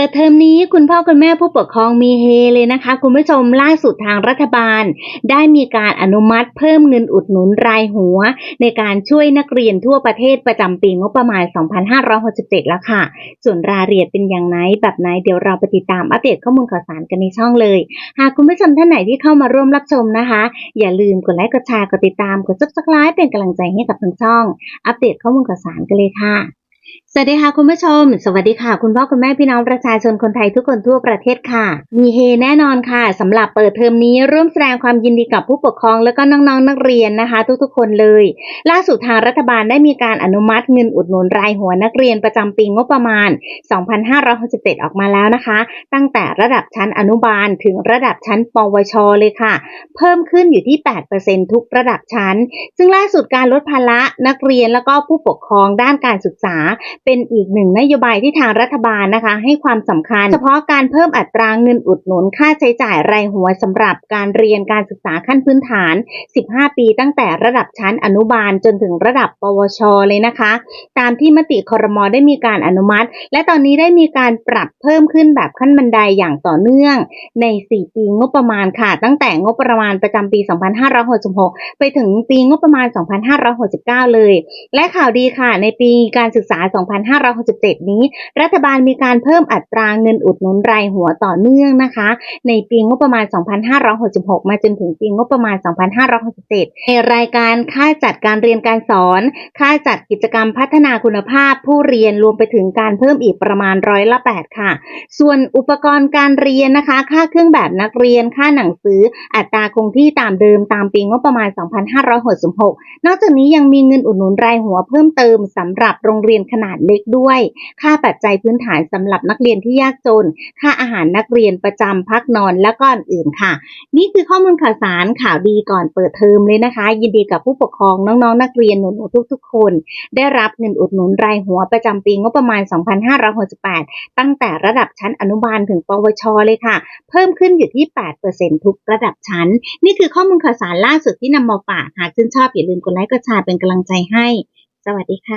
ปิดเทอมนี้คุณพ่อคุณแม่ผู้ปกครองมีเฮเลยนะคะ คุณผู้ชมล่าสุดทางรัฐบาล ได้มีการอนุมัติเพิ่มเงินอุดหนุนรายหัว ในการช่วยนักเรียนทั่วประเทศประจำปีงบประมาณ 2567 แล้วค่ะ ส่วนรายละเอียดเป็นอย่างไรแบบไหนเดี๋ยวเราไปติดตามอัปเดตข้อมูลข่าวสารกันในช่องเลย หากคุณผู้ชมท่านไหนที่เข้ามาร่วมรับชมนะคะ อย่าลืมกดไลค์กดแชร์กดติดตามกด subscribe เป็นกำลังใจให้กับทางช่อง อัปเดตข้อมูลข่าวสารกันเลยค่ะ วัสดีค่ะคุณผู้ชม สวัสดีค่ะ คุณพ่อคุณแม่พี่น้องประชาชนคนไทยทุกคนทั่วประเทศค่ะ มีเฮแน่นอนค่ะสำหรับเปิดเทอมนี้ร่วมแสดงความยินดีกับผู้ปกครอง และก็น้องๆนักเรียนนะคะ ทุกๆ คนเลย ล่าสุดทางรัฐบาลได้มีการอนุมัติเงินอุดหนุนรายหัวนักเรียนประจำปีงบประมาณ 2567 ออกมาแล้วนะคะ ตั้งแต่ระดับชั้นอนุบาลถึงระดับชั้นปวช เลยค่ะ เพิ่มขึ้นอยู่ที่ 8%ทุกระดับชั้น ซึ่งล่าสุดการลดภาระนักเรียนแล้วก็ผู้ปกครองด้านการศึกษาเป็นอีกหนึ่งนโยบายที่ทางรัฐบาลนะคะ ให้ความสำคัญ เฉพาะการเพิ่มอัตราเงินอุดหนุนค่าใช้จ่ายรายหัวสำหรับการเรียนการศึกษาขั้นพื้นฐาน 15 ปีตั้งแต่ระดับชั้นอนุบาลจนถึงระดับ ปวช เลยนะคะ ตามที่มติคอรมอได้มีการอนุมัติ และตอนนี้ได้มีการปรับเพิ่มขึ้นแบบขั้นบันไดอย่างต่อเนื่อง ใน 4 ปีงบประมาณค่ะ ตั้งแต่งบประมาณประจำปี 2566 ไปถึงปีงบประมาณ 2569 เลย และข่าวดีค่ะ ในปีการศึกษา 2 2567 นี้ รัฐบาลมีการเพิ่มอัตราเงินอุดหนุนรายหัวต่อเนื่องนะคะ ในปีงบประมาณ 2566 มาจนถึงปีงบประมาณ 2567 ในรายการค่าจัดการเรียนการสอน ค่าจัดกิจกรรมพัฒนาคุณภาพผู้เรียนรวมไปถึงการเพิ่มอีกประมาณร้อยละ 8 ค่ะ ส่วนอุปกรณ์การเรียนนะคะ ค่าเครื่องแบบนักเรียน ค่าหนังสือ อัตราคงที่ตามเดิมตามปีงบประมาณ 2566 นอกจากนี้ยังมีเงินอุดหนุนรายหัวเพิ่มเติมสำหรับโรงเรียนขนาดเล็กด้วย ค่าปัจจัยพื้นฐานสำหรับนักเรียนที่ยากจน ค่าอาหารนักเรียนประจำพักนอนและก็อื่นค่ะ นี่คือข้อมูลข่าวสารข่าวดีก่อนเปิดเทอมเลยนะคะ ยินดีกับผู้ปกครองน้องๆนักเรียนหนูๆทุก ๆ คน ได้รับเงินอุดหนุนรายหัวประจำปีงบประมาณ 2568 ตั้งแต่ระดับชั้นอนุบาลถึงปวช เลยค่ะ เพิ่มขึ้นอยู่ที่ 8%ทุกระดับชั้น นี่คือข้อมูลข่าวสารล่าสุดที่นำมาฝาก หากชื่นชอบอย่าลืมกดไลค์กดแชร์เป็นกำลังใจให้ สวัสดีค่ะ